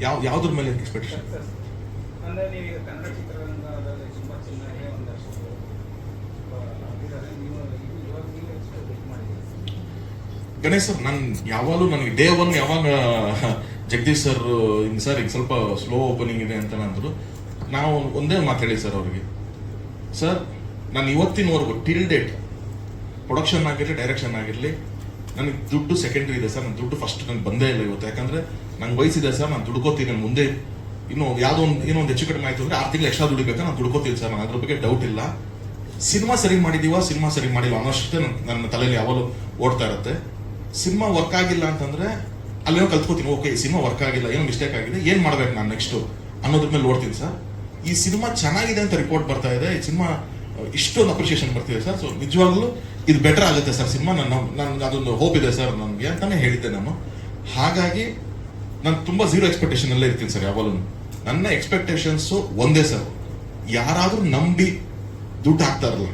ಯಾವ ಯಾವ್ದ್ರ ಮೇಲೆ ಎಕ್ಸ್ಪೆಕ್ಟೇಷನ್ ಗಣೇಶ್ ಸರ್ ನಾನು ಯಾವಾಗಲೂ ನನಗೆ ಡೇ ಒನ್ ಯಾವಾಗ ಜಗದೀಶ್ ಸರ್ ಹಿಂಗೆ ಸರ್ ಈಗ ಸ್ವಲ್ಪ ಸ್ಲೋ ಓಪನಿಂಗ್ ಇದೆ ಅಂತ ಅಂದರು. ನಾವು ಒಂದೇ ಮಾತಾಡಿ ಹೇಳಿ ಸರ್ ಅವ್ರಿಗೆ. ಸರ್ ನಾನು ಇವತ್ತಿನವರೆಗೂ ಟಿಲ್ ಡೇಟ್ ಪ್ರೊಡಕ್ಷನ್ ಆಗಿರಲಿ ಡೈರೆಕ್ಷನ್ ಆಗಿರಲಿ ನನಗೆ ದುಡ್ಡು ಸೆಕೆಂಡ್ರಿ ಇದೆ ಸರ್ ನನ್ನ ದುಡ್ಡು ಫಸ್ಟ್ ನನಗೆ ಬಂದೇ ಇಲ್ಲ ಇವತ್ತು. ಯಾಕಂದ್ರೆ ನಂಗೆ ವಯಸ್ಸಿದೆ ಸರ್, ನಾನು ದುಡ್ಕೋತೀನಿ, ನಾನು ಮುಂದೆ ಇನ್ನು ಯಾವುದೋ ಒಂದು ಏನೋ ಒಂದು ಹೆಚ್ಚು ಕಡಿಮೆ ಆಯ್ತು ಅಂದ್ರೆ ಆರು ತಿಂಗಳು ಎಕ್ಸ್ಟ್ರಾ ದುಡಿಬೇಕಾ? ನಾನು ದುಡ್ಕೋತೀನಿ ಸರ್, ನಾನು ಅದ್ರ ಬಗ್ಗೆ ಡೌಟ್ ಇಲ್ಲ. ಸಿನಿಮಾ ಸರಿ ಮಾಡಿದೀವ, ಸಿನಿಮಾ ಸರಿ ಮಾಡಿಲ್ಲ ಅನ್ನೋಷ್ಟೇ ನನ್ನ ತಲೆಯಲ್ಲಿ ಯಾವಾಗಲೂ ಓಡ್ತಾ ಇರುತ್ತೆ. ಸಿನಿಮಾ ವರ್ಕ್ ಆಗಿಲ್ಲ ಅಂತಂದ್ರೆ ಅಲ್ಲೇನೋ ಕಲ್ತ್ಕೋತೀನಿ, ಓಕೆ, ಈ ಸಿನಿಮಾ ವರ್ಕ್ ಆಗಿಲ್ಲ, ಏನೋ ಮಿಸ್ಟೇಕ್ ಆಗಿದೆ, ಏನು ಮಾಡ್ಬೇಕು ನಾನು ನೆಕ್ಸ್ಟ್ ಅನ್ನೋದ್ರ ಮೇಲೆ ಓಡ್ತೀನಿ ಸರ್. ಈ ಸಿನಿಮಾ ಚೆನ್ನಾಗಿದೆ ಅಂತ ರಿಪೋರ್ಟ್ ಬರ್ತಾ ಇದೆ, ಈ ಸಿನಿಮಾ ಇಷ್ಟೊಂದು ಅಪ್ರಿಷಿಯೇಷನ್ ಬರ್ತಿದೆ ಸರ್ ಸೊ ನಿಜವಾಗ್ಲೂ ಇದು ಬೆಟರ್ ಆಗುತ್ತೆ ಸರ್ ಸಿನಿಮಾ. ನನ್ನ ನನ್ಗೆ ಅದೊಂದು ಹೋಪ್ ಇದೆ ಸರ್ ನನಗೆ ಅಂತಾನೆ ಹೇಳಿದ್ದೆ ನಾನು. ಹಾಗಾಗಿ ನಾನು ತುಂಬಾ ಝೀರೋ ಎಕ್ಸ್ಪೆಕ್ಟೇಷನ್ ಅಲ್ಲೇ ಇರ್ತೀನಿ ಸರ್ ಯಾವಾಗಲೂ. ನನ್ನ ಎಕ್ಸ್ಪೆಕ್ಟೇಷನ್ಸ್ ಒಂದೇ ಸರ್ ಯಾರಾದರೂ ನಂಬಿ ದುಡ್ಡು ಹಾಕ್ತಾರಲ್ಲ.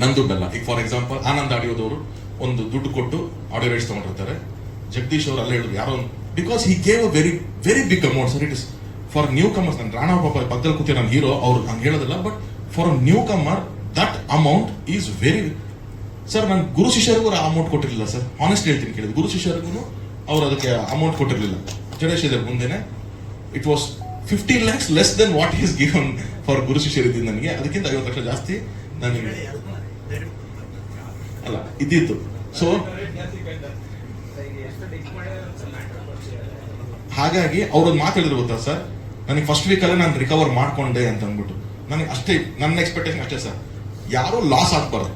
ನನ್ನ ದುಡ್ಡಲ್ಲ. ಈಗ ಫಾರ್ ಎಕ್ಸಾಂಪಲ್ ಆನಂದ್ ಆಡಿಯೋದವರು ಒಂದು ದುಡ್ಡು ಕೊಟ್ಟು ಆಡಿಯೋ ರೈಟ್ಸ್ ತಗೊಂಡಿರ್ತಾರೆ. ಜಗದೀಶ್ ಅವರು ಅಲ್ಲೇ ಹೇಳಿದ್ರು, ಯಾರೋ because he gave a very very big amount sir it is for newcomers ನಾನು ರಾಣಾ ಪಕ್ಕದಲ್ಲಿ ಕೂತಿ ನಾನು ಹೀರೋ ಅವ್ರು ಹಂಗೆ ಹೇಳೋದಿಲ್ಲ but for newcomer that amount is very sir ನನ್ನ ಗುರು ಶಿಷ್ಯರಿಗೂ ಅಮೌಂಟ್ ಕೊಟ್ಟಿರಲಿಲ್ಲ ಸರ್ ಆನೆಸ್ಟ್ ಹೇಳ್ತೀನಿ ಕೇಳಿದ್ರು ಗುರು ಶಿಷ್ಯರಿಗೂ ಅವ್ರು ಅದಕ್ಕೆ ಅಮೌಂಟ್ ಕೊಟ್ಟಿರಲಿಲ್ಲ. ಜಡೇಶ್ ಇದ್ರ ಮುಂದೆನೆ it was fifteen lakhs less than what is given for Guru ಶಿಷ್ಯರಿದ್ದೀನಿ ನನಗೆ. ಅದಕ್ಕಿಂತ ಐವತ್ತು ಲಕ್ಷ ಜಾಸ್ತಿ ನನಗೆ ಅಲ್ಲ, ಇದ್ದಿತ್ತು. ಸೊ ಹಾಗಾಗಿ ಅವ್ರೊಂದು ಮಾತಾಡಿದ್ರು ಗೊತ್ತಾ ಸರ್ ನನಗೆ ಫಸ್ಟ್ ವೀಕಲ್ಲೇ ನಾನು ರಿಕವರ್ ಮಾಡಿಕೊಂಡೆ ಅಂತ ಅಂದ್ಬಿಟ್ಟು ನನಗೆ ಅಷ್ಟೇ, ನನ್ನ ಎಕ್ಸ್ಪೆಕ್ಟೇಷನ್ ಅಷ್ಟೇ ಸರ್ ಯಾರು ಲಾಸ್ ಆಗಬಾರ್ದು.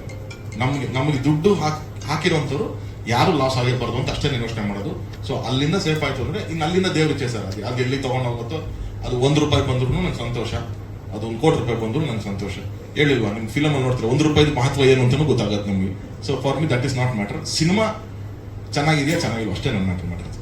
ನಮಗೆ ನಮಗೆ ದುಡ್ಡು ಹಾಕಿ ಹಾಕಿರೋಂಥವ್ರು ಯಾರು ಲಾಸ್ ಆಗಿರ್ಬಾರ್ದು ಅಂತ ಅಷ್ಟೇ ಯೋಚನೆ ಮಾಡೋದು. ಸೊ ಅಲ್ಲಿಂದ ಸೇಫ್ ಆಯ್ತು ಅಂದ್ರೆ, ಇನ್ನು ಅಲ್ಲಿಂದ ದೇವ್ರ ಇಚ್ಛೆ ಸರ್ ಅದು ಅದು ಎಲ್ಲಿ ತಗೊಂಡೋಗುತ್ತೋ ಅದು ಒಂದು ರೂಪಾಯಿ ಬಂದ್ರೂ ನಂಗೆ ಸಂತೋಷ. ಅದು ಒಂದು ಕೋಟಿ ರೂಪಾಯಿ ಬಂದರೂ ನಂಗೆ ಸಂತೋಷ. ಹೇಳಿಲ್ವಾ ನಿಮ್ಮ ಫಿಲಮ್ ಅಲ್ಲಿ ನೋಡ್ತಾರೆ, ಒಂದು ರೂಪಾಯಿ ಮಹತ್ವ ಏನು ಅಂತಲೂ ಗೊತ್ತಾಗುತ್ತೆ ನಮಗೆ. So for me that is not matter cinema ಚೆನ್ನಾಗಿದೆಯಾ ಚೆನ್ನಾಗಿಲ್ಲ ಅಷ್ಟೇ ನನ್ನ ಮ್ಯಾಟರ್ ಮಾಡಿರೋದು